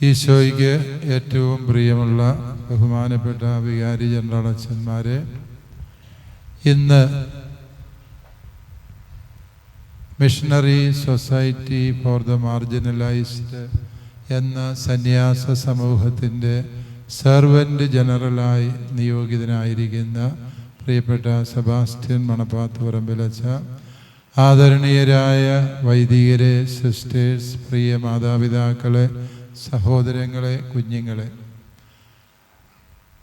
ഈശോയ്ക്ക് ഏറ്റവും പ്രിയമുള്ള ബഹുമാനപ്പെട്ട വികാരി ജനറൽ അച്ഛന്മാരെ ഇന്ന് missionary society for the marginalised എന്ന സന്യാസ സമൂഹത്തിന്റെ സെർവന്റ് ജനറലായി നിയോഗിതനായിരിക്കുന്ന പ്രിയപ്പെട്ട സെബാസ്റ്റ്യൻ മണപ്പാത്ത് പറമ്പിലച്ച ആദരണീയരായ വൈദികരെ സിസ്റ്റേഴ്സ് പ്രിയ മാതാപിതാക്കളെ സഹോദരങ്ങളെ കുഞ്ഞുങ്ങളെ.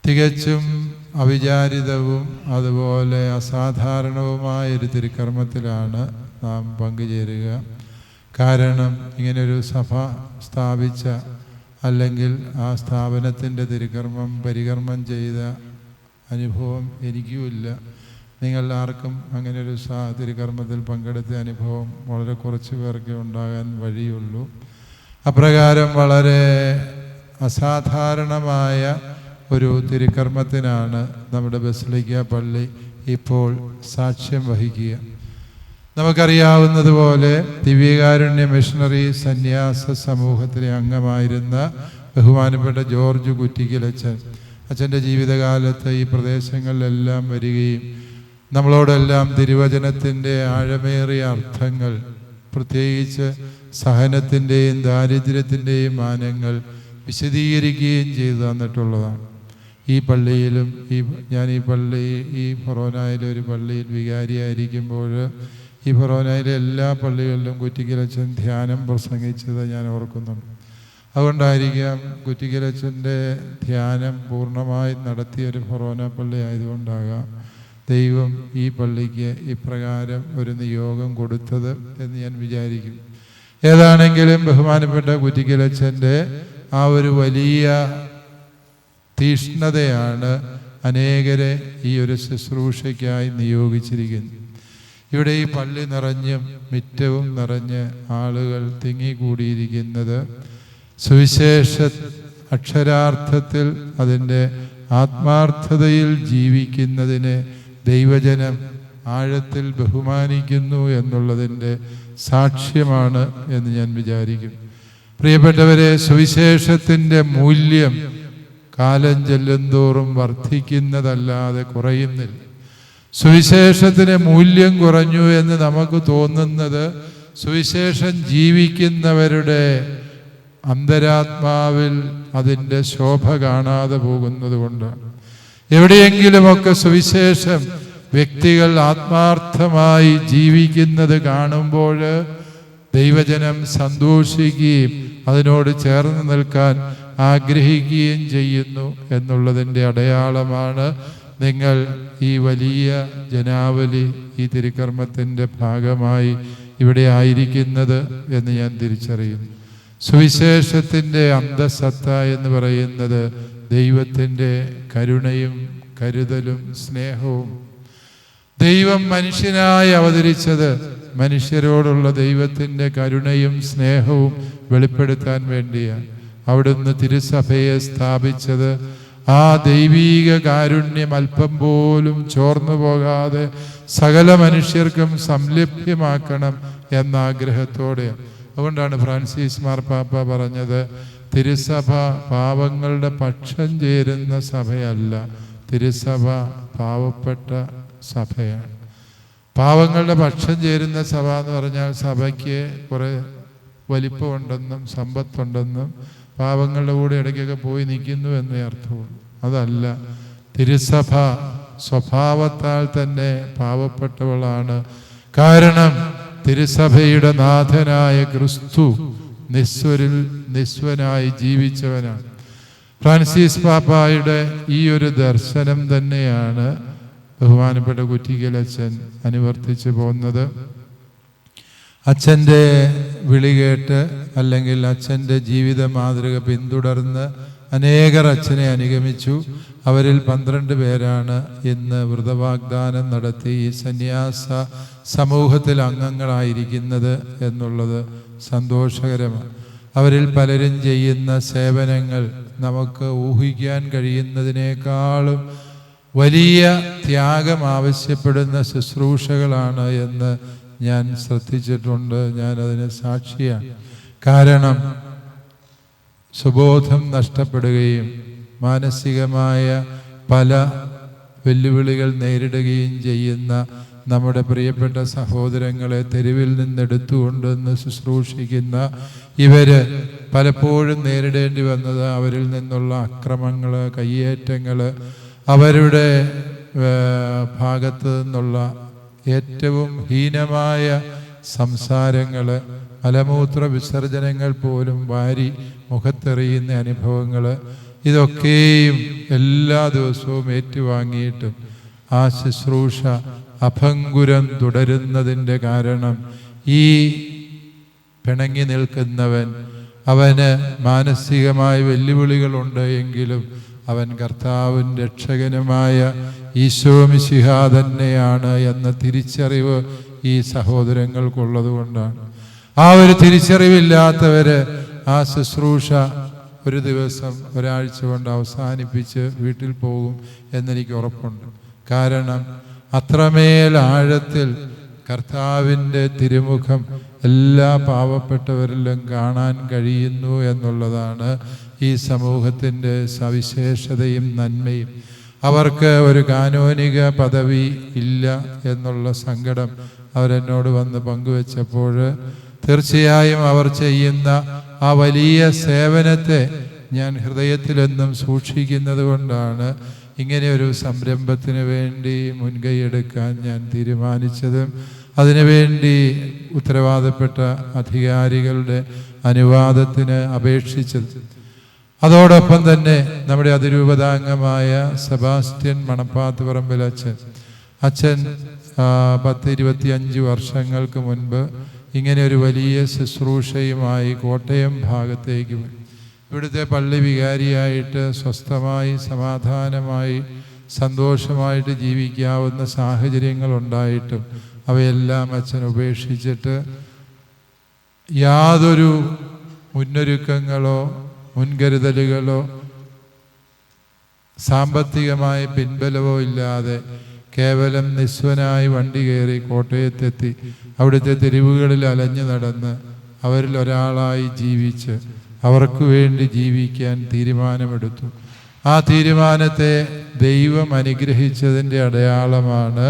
തികച്ചും അവിചാരിതവും അതുപോലെ അസാധാരണവുമായ ഒരു തിരുക്കർമ്മത്തിലാണ് നാം പങ്കുചേരുക. കാരണം ഇങ്ങനൊരു സഭ സ്ഥാപിച്ച അല്ലെങ്കിൽ ആ സ്ഥാപനത്തിന്റെ തിരുക്കർമ്മം പരികർമ്മം ചെയ്ത അനുഭവം എനിക്കുമില്ല. നിങ്ങൾ ആർക്കും അങ്ങനെ ഒരു സാ തിരുക്കർമ്മത്തിൽ പങ്കെടുത്ത അനുഭവം വളരെ കുറച്ച് പേർക്കേ ഉണ്ടാകാൻ വഴിയുള്ളൂ. അപ്രകാരം വളരെ അസാധാരണമായ ഒരു തിരുക്കർമ്മത്തിനാണ് നമ്മുടെ ബസലിക്ക പള്ളി ഇപ്പോൾ സാക്ഷ്യം വഹിക്കുക. നമുക്കറിയാവുന്നതുപോലെ ദിവ്യകാരുണ്യ മിഷണറി സന്യാസ സമൂഹത്തിലെ അംഗമായിരുന്ന ബഹുമാനപ്പെട്ട ജോർജ് കുറ്റിക്കലച്ചൻ അച്ഛന്റെ ജീവിതകാലത്ത് ഈ പ്രദേശങ്ങളിലെല്ലാം വരികയും നമ്മളോടെല്ലാം തിരുവചനത്തിന്റെ ആഴമേറിയ അർത്ഥങ്ങൾ പ്രത്യേകിച്ച് സഹനത്തിന്റെയും ദാരിദ്ര്യത്തിന്റെയും മാനങ്ങൾ വിശദീകരിക്കുകയും ചെയ്തു തന്നിട്ടുള്ളതാണ്. ഈ പള്ളിയിലും ഈ ഞാൻ ഈ പള്ളി ഈ ഫൊറോനായിലെ ഒരു പള്ളിയിൽ വികാരിയായിരിക്കുമ്പോൾ ഈ ഫൊറോനായിലെ എല്ലാ പള്ളികളിലും കുറ്റിക്കലച്ചൻ ധ്യാനം പ്രസംഗിച്ചത് ഞാൻ ഓർക്കുന്നുണ്ട്. അതുകൊണ്ടായിരിക്കാം കുറ്റിക്കലച്ചന്റെ ധ്യാനം പൂർണമായി നടത്തിയ ഒരു ഫൊറോന പള്ളി ആയതുകൊണ്ടാകാം ദൈവം ഈ പള്ളിക്ക് ഇപ്രകാരം ഒരു നിയോഗം കൊടുത്തത് എന്ന് ഞാൻ വിചാരിക്കും. ഏതാണെങ്കിലും ബഹുമാനപ്പെട്ട കുറ്റിക്കലച്ചന്റെ ആ ഒരു വലിയ തീഷ്ണതയാണ് അനേകരെ ഈ ഒരു ശുശ്രൂഷയ്ക്കായി നിയോഗിച്ചിരിക്കുന്നത്. ഇവിടെ ഈ പള്ളി നിറഞ്ഞും മിറ്റവും നിറഞ്ഞ് ആളുകൾ തിങ്ങിക്കൂടിയിരിക്കുന്നത്. സുവിശേഷ അക്ഷരാർത്ഥത്തിൽ അതിന്റെ ആത്മാർത്ഥതയിൽ ജീവിക്കുന്നതിന് ദൈവജനം ആഴത്തിൽ ബഹുമാനിക്കുന്നു എന്നുള്ളതിന്റെ സാക്ഷ്യമാണ് എന്ന് ഞാൻ വിചാരിക്കും. പ്രിയപ്പെട്ടവരെ സുവിശേഷത്തിന്റെ മൂല്യം കാലം ചെല്ലുന്തോറും വർദ്ധിക്കുന്നതല്ലാതെ കുറയുന്നില്ല. സുവിശേഷത്തിന് മൂല്യം കുറഞ്ഞു എന്ന് നമുക്ക് തോന്നുന്നത് സുവിശേഷം ജീവിക്കുന്നവരുടെ അന്തരാത്മാവിൽ അതിന്റെ ശോഭ കാണാതെ പോകുന്നത് കൊണ്ടാണ്. എവിടെയെങ്കിലുമൊക്കെ സുവിശേഷം വ്യക്തികൾ ആത്മാർത്ഥമായി ജീവിക്കുന്നത് കാണുമ്പോൾ ദൈവജനം സന്തോഷിക്കുകയും അതിനോട് ചേർന്ന് നിൽക്കാൻ ആഗ്രഹിക്കുകയും ചെയ്യുന്നു എന്നുള്ളതിന്റെ അടയാളമാണ് നിങ്ങൾ ഈ വലിയ ജനാവലി ഈ തിരുക്കർമ്മത്തിന്റെ ഭാഗമായി ഇവിടെ ആയിരിക്കുന്നത് എന്ന് ഞാൻ തിരിച്ചറിയുന്നു. സുവിശേഷത്തിന്റെ അന്തസത്ത എന്ന് പറയുന്നത് ദൈവത്തിന്റെ കരുണയും കരുതലും സ്നേഹവും ദൈവം മനുഷ്യനായി അവതരിച്ചത് മനുഷ്യരോടുള്ള ദൈവത്തിന്റെ കരുണയും സ്നേഹവും വെളിപ്പെടുത്താൻ വേണ്ടിയാണ്. അവിടുന്ന് തിരുസഭയെ സ്ഥാപിച്ചത്. ആ ദൈവീക കാരുണ്യം അല്പം പോലും ചോർന്നു പോകാതെ സകല മനുഷ്യർക്കും സംലഭ്യമാക്കണം എന്ന ആഗ്രഹത്തോടെ. അതുകൊണ്ടാണ് ഫ്രാൻസിസ് മാർപ്പാപ്പ പറഞ്ഞത് തിരുസഭ പാവങ്ങളുടെ പക്ഷം ചേരുന്ന സഭയല്ല. തിരുസഭ പാവപ്പെട്ട സഭയാണ്. പാവങ്ങളുടെ പക്ഷം ചേരുന്ന സഭ എന്ന് പറഞ്ഞാൽ സഭയ്ക്ക് കുറേ വലിപ്പമുണ്ടെന്നും സമ്പത്തുണ്ടെന്നും പാവങ്ങളുടെ കൂടെ ഇടയ്ക്കൊക്കെ പോയി നിൽക്കുന്നു എന്നേ അർത്ഥമുള്ളൂ. അതല്ല തിരുസഭ സ്വഭാവത്താൽ തന്നെ പാവപ്പെട്ടവളാണ്. കാരണം തിരുസഭയുടെ നാഥനായ ക്രിസ്തു നിസ്വരിൽ നിസ്വനായി ജീവിച്ചവനാണ്. ഫ്രാൻസിസ് പാപ്പായുടെ ഈ ഒരു ദർശനം തന്നെയാണ് ബഹുമാനപ്പെട്ട കുറ്റിക്കലച്ഛൻ അനുവർത്തിച്ചു പോകുന്നത് അച്ഛന്റെ വിളി കേട്ട് അല്ലെങ്കിൽ അച്ഛന്റെ ജീവിത മാതൃക പിന്തുടർന്ന് അനേകർ അച്ഛനെ അനുഗമിച്ചു. അവരിൽ പന്ത്രണ്ട് പേരാണ് ഇന്ന് വ്രതവാഗ്ദാനം നടത്തി ഈ സന്യാസ സമൂഹത്തിൽ അംഗങ്ങളായിരിക്കുന്നത് എന്നുള്ളത് സന്തോഷകരമാണ്. അവരിൽ പലരും ചെയ്യുന്ന സേവനങ്ങൾ നമുക്ക് ഊഹിക്കാൻ കഴിയുന്നതിനേക്കാളും വലിയ ത്യാഗം ആവശ്യപ്പെടുന്ന ശുശ്രൂഷകളാണ് എന്ന് ഞാൻ ശ്രദ്ധിച്ചിട്ടുണ്ട്. ഞാൻ അതിന് സാക്ഷിയാണ്. കാരണം സുബോധം നഷ്ടപ്പെടുകയും മാനസികമായ പല വെല്ലുവിളികൾ നേരിടുകയും ചെയ്യുന്ന നമ്മുടെ പ്രിയപ്പെട്ട സഹോദരങ്ങളെ തെരുവിൽ നിന്നെടുത്തുകൊണ്ടെന്ന് ശുശ്രൂഷിക്കുന്ന ഇവർ പലപ്പോഴും നേരിടേണ്ടി വന്നത് അവരിൽ നിന്നുള്ള അക്രമങ്ങൾ കയ്യേറ്റങ്ങൾ അവരുടെ ഭാഗത്തു നിന്നുള്ള ഏറ്റവും ഹീനമായ സംസാരങ്ങൾ മലമൂത്ര വിസർജനങ്ങൾ പോലും വാരി മുഖത്തെറിയുന്ന അനുഭവങ്ങൾ ഇതൊക്കെയും എല്ലാ ദിവസവും ഏറ്റുവാങ്ങിയിട്ടും ആ ശുശ്രൂഷ അഭങ്കുരം തുടരുന്നതിന്റെ കാരണം ഈ പിണങ്ങി നിൽക്കുന്നവൻ അവന് മാനസികമായ വെല്ലുവിളികളുണ്ട് എങ്കിലും അവൻ കർത്താവും രക്ഷകനുമായ ഈശോ മിശിഹ തന്നെയാണ് എന്ന തിരിച്ചറിവ് ഈ സഹോദരങ്ങൾക്കുള്ളത് കൊണ്ടാണ് ആ ഒരു തിരിച്ചറിവില്ലാത്തവര് ആ ശുശ്രൂഷ ഒരു ദിവസം ഒരാഴ്ച കൊണ്ട് അവസാനിപ്പിച്ച് വീട്ടിൽ പോകും എന്നെനിക്ക് ഉറപ്പുണ്ട്. കാരണം അത്രമേൽ ആഴത്തിൽ കർത്താവിന്റെ തിരുമുഖം എല്ലാ പാവപ്പെട്ടവരിലും കാണാൻ കഴിയുന്നു എന്നുള്ളതാണ് ഈ സമൂഹത്തിന്റെ സവിശേഷതയും നന്മയും. അവർക്ക് ഒരു കാനോനിക പദവി ഇല്ല എന്നുള്ള സങ്കടം അവരെന്നോട് വന്ന് പങ്കുവെച്ചപ്പോൾ തീർച്ചയായും അവർ ചെയ്യുന്ന ആ വലിയ സേവനത്തെ ഞാൻ ഹൃദയത്തിലെന്നും സൂക്ഷിക്കുന്നത് കൊണ്ടാണ് ഇങ്ങനെ ഒരു സംരംഭത്തിന് വേണ്ടി മുൻകൈയെടുക്കാൻ ഞാൻ തീരുമാനിച്ചതും. അതിനുവേണ്ടി ഉത്തരവാദപ്പെട്ട അധികാരികളുടെ അനുവാദത്തിന് അപേക്ഷിച്ചത്. അതോടൊപ്പം തന്നെ നമ്മുടെ അതിരൂപതാംഗമായ സെബാസ്റ്റ്യൻ മണപ്പാത്ത് പറമ്പിൽ അച്ഛൻ അച്ഛൻ പത്ത് ഇരുപത്തി അഞ്ച് വർഷങ്ങൾക്ക് മുൻപ് ഇങ്ങനെ ഒരു വലിയ ശുശ്രൂഷയുമായി കോട്ടയം ഭാഗത്തേക്ക് ഇവിടുത്തെ പള്ളി വികാരിയായിട്ട് സ്വസ്ഥമായി സമാധാനമായി സന്തോഷമായിട്ട് ജീവിക്കാവുന്ന സാഹചര്യങ്ങൾ ഉണ്ടായിട്ടും അവയെല്ലാം അച്ഛൻ ഉപേക്ഷിച്ചിട്ട് യാതൊരു മുന്നൊരുക്കങ്ങളോ മുൻകരുതലുകളോ സാമ്പത്തികമായ പിൻബലവോ ഇല്ലാതെ കേവലം നിസ്വനായി വണ്ടി കയറി കോട്ടയത്തെത്തി അവിടുത്തെ തെരുവുകളിൽ അലഞ്ഞു നടന്ന് അവരിൽ ഒരാളായി ജീവിച്ച് അവർക്ക് വേണ്ടി ജീവിക്കാൻ തീരുമാനമെടുത്തു. ആ തീരുമാനത്തെ ദൈവം അനുഗ്രഹിച്ചതിന്റെ അടയാളമാണ്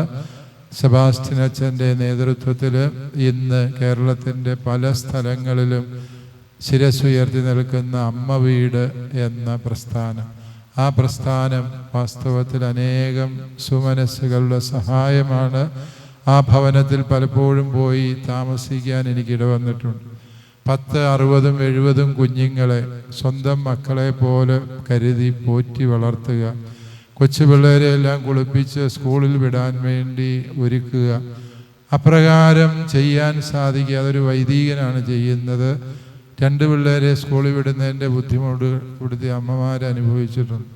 സെബാസ്റ്റ്യൻ അച്ഛന്റെ നേതൃത്വത്തിൽ ഇന്ന് കേരളത്തിന്റെ പല സ്ഥലങ്ങളിലും ശിരസുയർത്തി നിൽക്കുന്ന അമ്മ വീട് എന്ന പ്രസ്ഥാനം. ആ പ്രസ്ഥാനം വാസ്തവത്തിൽ അനേകം സുമനസ്സുകളുടെ സഹായമാണ്. ആ ഭവനത്തിൽ പലപ്പോഴും പോയി താമസിക്കാൻ എനിക്കിട വന്നിട്ടുണ്ട്. പത്ത് അറുപതും എഴുപതും കുഞ്ഞുങ്ങളെ സ്വന്തം മക്കളെ പോലെ കരുതി പോറ്റി വളർത്തുക. കൊച്ചു പിള്ളേരെ എല്ലാം കുളിപ്പിച്ച് സ്കൂളിൽ വിടാൻ വേണ്ടി ഒരുക്കുക. അപ്രകാരം ചെയ്യാൻ സാധിക്കുക. അതൊരു വൈദികനാണ് ചെയ്യുന്നത്. രണ്ട് പിള്ളേരെ സ്കൂളിൽ വിടുന്നതിന്റെ ബുദ്ധിമുട്ട് ഇവിടുത്തെ അമ്മമാർ അനുഭവിച്ചിട്ടുണ്ട്.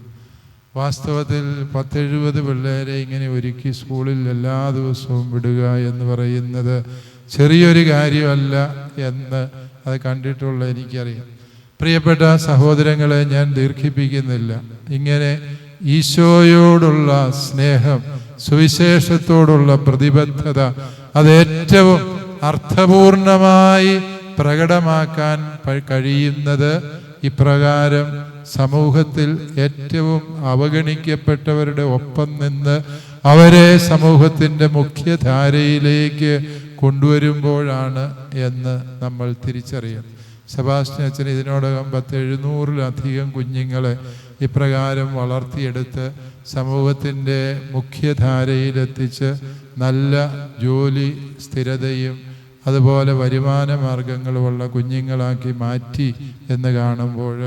വാസ്തവത്തിൽ പത്തെഴുപത് പിള്ളേരെ ഇങ്ങനെ ഒരുക്കി സ്കൂളിൽ എല്ലാ ദിവസവും വിടുക എന്ന് പറയുന്നത് ചെറിയൊരു കാര്യമല്ല എന്ന് അത് കണ്ടിട്ടുള്ള എനിക്കറിയാം. പ്രിയപ്പെട്ട സഹോദരങ്ങളെ ഞാൻ ദീർഘിപ്പിക്കുന്നില്ല. ഇങ്ങനെ ഈശോയോടുള്ള സ്നേഹം സുവിശേഷത്തോടുള്ള പ്രതിബദ്ധത അത് ഏറ്റവും അർത്ഥപൂർണമായി പ്രകടമാക്കാൻ കഴിയുന്നത് ഇപ്രകാരം സമൂഹത്തിൽ ഏറ്റവും അവഗണിക്കപ്പെട്ടവരുടെ ഒപ്പം നിന്ന് അവരെ സമൂഹത്തിന്റെ മുഖ്യധാരയിലേക്ക് കൊണ്ടുവരുമ്പോഴാണ് എന്ന് നമ്മൾ തിരിച്ചറിയണം സെബാസ്റ്റ്യൻ അച്ഛൻ ഇതിനോടകം പത്ത് എഴുന്നൂറിലധികം കുഞ്ഞുങ്ങളെ ഇപ്രകാരം വളർത്തിയെടുത്ത് സമൂഹത്തിന്റെ മുഖ്യധാരയിലെത്തിച്ച് നല്ല ജോലി സ്ഥിരതയും അതുപോലെ വരുമാന മാർഗങ്ങളുമുള്ള കുഞ്ഞുങ്ങളാക്കി മാറ്റി എന്ന് കാണുമ്പോൾ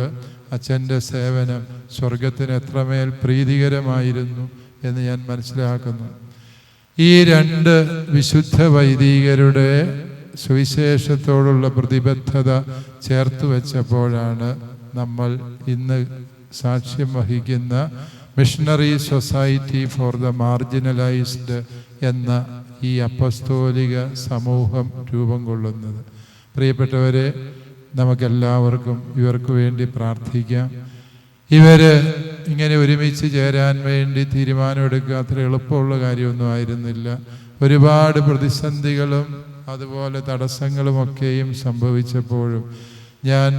അച്ഛന്റെ സേവനം സ്വർഗത്തിന് എത്രമേൽ പ്രീതികരമായിരുന്നു എന്ന് ഞാൻ മനസ്സിലാക്കുന്നു. ഈ രണ്ട് വിശുദ്ധ വൈദികരുടെ സുവിശേഷത്തോടുള്ള പ്രതിബദ്ധത ചേർത്ത് വെച്ചപ്പോഴാണ് നമ്മൾ ഇന്ന് സാക്ഷ്യം വഹിക്കുന്ന missionary society for the marginalised എന്ന ഈ അപ്പസ്തോലിക സമൂഹം രൂപം കൊള്ളുന്നത്. പ്രിയപ്പെട്ടവരെ നമുക്കെല്ലാവർക്കും ഇവർക്ക് വേണ്ടി പ്രാർത്ഥിക്കാം. ഇവർ ഇങ്ങനെ ഒരുമിച്ച് ചേരാൻ വേണ്ടി തീരുമാനമെടുക്കുക അത്ര എളുപ്പമുള്ള കാര്യമൊന്നും ആയിരുന്നില്ല. ഒരുപാട് പ്രതിസന്ധികളും അതുപോലെ തടസ്സങ്ങളുമൊക്കെയും സംഭവിച്ചപ്പോഴും ഞാൻ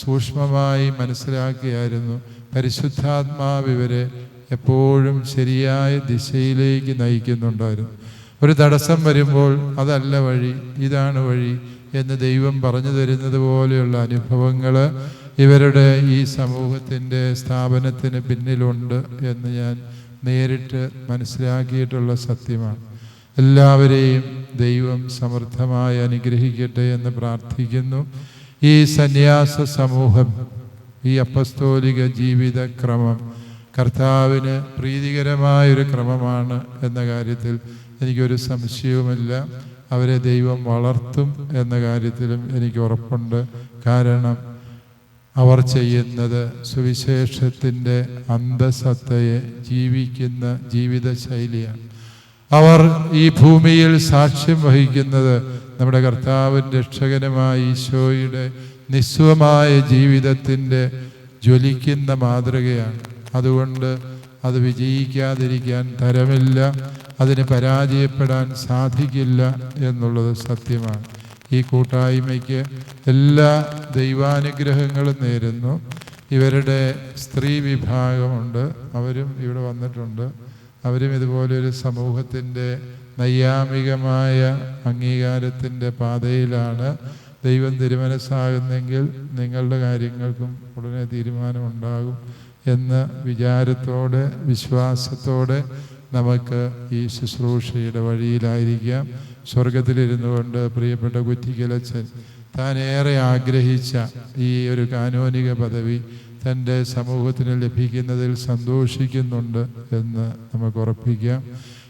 സൂക്ഷ്മമായി മനസ്സിലാക്കിയായിരുന്നു പരിശുദ്ധാത്മാവിവരെ എപ്പോഴും ശരിയായ ദിശയിലേക്ക് നയിക്കുന്നുണ്ടായിരുന്നു. ഒരു തടസ്സം വരുമ്പോൾ അതല്ല വഴി ഇതാണ് വഴി എന്ന് ദൈവം പറഞ്ഞു തരുന്നത് പോലെയുള്ള അനുഭവങ്ങൾ ഇവരുടെ ഈ സമൂഹത്തിന്റെ സ്ഥാപനത്തിന് പിന്നിലുണ്ട് എന്ന് ഞാൻ നേരിട്ട് മനസ്സിലാക്കിയിട്ടുള്ള സത്യമാണ്. എല്ലാവരെയും ദൈവം സമൃദ്ധമായി അനുഗ്രഹിക്കട്ടെ എന്ന് പ്രാർത്ഥിക്കുന്നു. ഈ സന്യാസ സമൂഹം ഈ അപ്പസ്തോലിക ജീവിത ക്രമം കർത്താവിന് പ്രീതികരമായൊരു ക്രമമാണ് എന്ന കാര്യത്തിൽ എനിക്കൊരു സംശയവുമില്ല. അവരെ ദൈവം വളർത്തും എന്ന കാര്യത്തിലും എനിക്ക് ഉറപ്പുണ്ട്. കാരണം അവർ ചെയ്യുന്നത് സുവിശേഷത്തിന്റെ അന്തസത്തയെ ജീവിക്കുന്ന ജീവിത ശൈലിയാണ് അവർ ഈ ഭൂമിയിൽ സാക്ഷ്യം വഹിക്കുന്നത് നമ്മുടെ കർത്താവിൻ രക്ഷകനുമായ ഈശോയുടെ നിസ്വമായ ജീവിതത്തിന്റെ ജ്വലിക്കുന്ന മാതൃകയാണ്. അതുകൊണ്ട് അത് വിജയിക്കാതിരിക്കാൻ തരമില്ല. അതിന് പരാജയപ്പെടാൻ സാധിക്കില്ല എന്നുള്ളത് സത്യമാണ്. ഈ കൂട്ടായ്മയ്ക്ക് എല്ലാ ദൈവാനുഗ്രഹങ്ങളും നേരുന്നു. ഇവരുടെ സ്ത്രീ വിഭാഗമുണ്ട്. അവരും ഇവിടെ വന്നിട്ടുണ്ട്. അവരും ഇതുപോലെ ഒരു സമൂഹത്തിന്റെ നൈയാമികമായ അംഗീകാരത്തിന്റെ പാതയിലാണ് ദൈവം തിരുമനസ്സാകുന്നെങ്കിൽ നിങ്ങളുടെ കാര്യങ്ങൾക്കും ഉടനെ തീരുമാനമുണ്ടാകും എന്ന വിചാരത്തോടെ വിശ്വാസത്തോടെ നമുക്ക് ഈ ശുശ്രൂഷയുടെ വഴിയിലായിരിക്കാം. സ്വർഗത്തിലിരുന്നു കൊണ്ട് പ്രിയപ്പെട്ട കുറ്റിക്കലച്ചൻ താൻ ഏറെ ആഗ്രഹിച്ച ഈ ഒരു കാനോനിക പദവി തന്റെ സമൂഹത്തിന് ലഭിക്കുന്നതിൽ സന്തോഷിക്കുന്നുണ്ട് എന്ന് നമുക്ക് ഉറപ്പിക്കാം.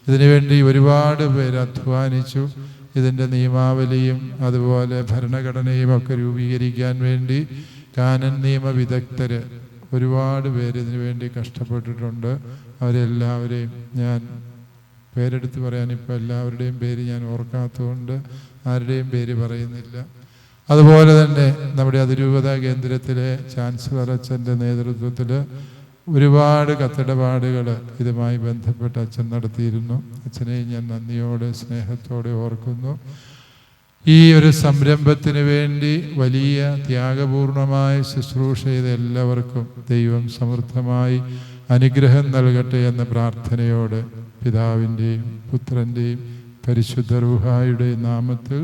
ഇതിനുവേണ്ടി ഒരുപാട് പേര് അധ്വാനിച്ചു. ഇതിന്റെ നിയമാവലിയും അതുപോലെ ഭരണഘടനയും ഒക്കെ രൂപീകരിക്കാൻ വേണ്ടി കാനൻ നിയമ വിദഗ്ധർ ഒരുപാട് പേര് ഇതിനു വേണ്ടി കഷ്ടപ്പെട്ടിട്ടുണ്ട്. അവരെല്ലാവരെയും ഞാൻ പേരെടുത്ത് പറയാൻ ഇപ്പോൾ എല്ലാവരുടെയും പേര് ഞാൻ ഓർക്കാത്തതുകൊണ്ട് ആരുടെയും പേര് പറയുന്നില്ല. അതുപോലെ തന്നെ നമ്മുടെ അതിരൂപത കേന്ദ്രത്തിലെ ചാൻസലർ അച്ഛന്റെ നേതൃത്വത്തിൽ ഒരുപാട് കത്തിടപാടുകൾ ഇതുമായി ബന്ധപ്പെട്ട് അച്ഛൻ നടത്തിയിരുന്നു. അച്ഛനെയും ഞാൻ നന്ദിയോടെ സ്നേഹത്തോടെ ഓർക്കുന്നു. ഈ ഒരു സംരംഭത്തിന് വേണ്ടി വലിയ ത്യാഗപൂർണമായ ശുശ്രൂഷ ചെയ്ത എല്ലാവർക്കും ദൈവം സമൃദ്ധമായി അനുഗ്രഹം നൽകട്ടെ എന്ന പ്രാർത്ഥനയോട് പിതാവിന്റെയും പുത്രന്റെയും പരിശുദ്ധ നാമത്തിൽ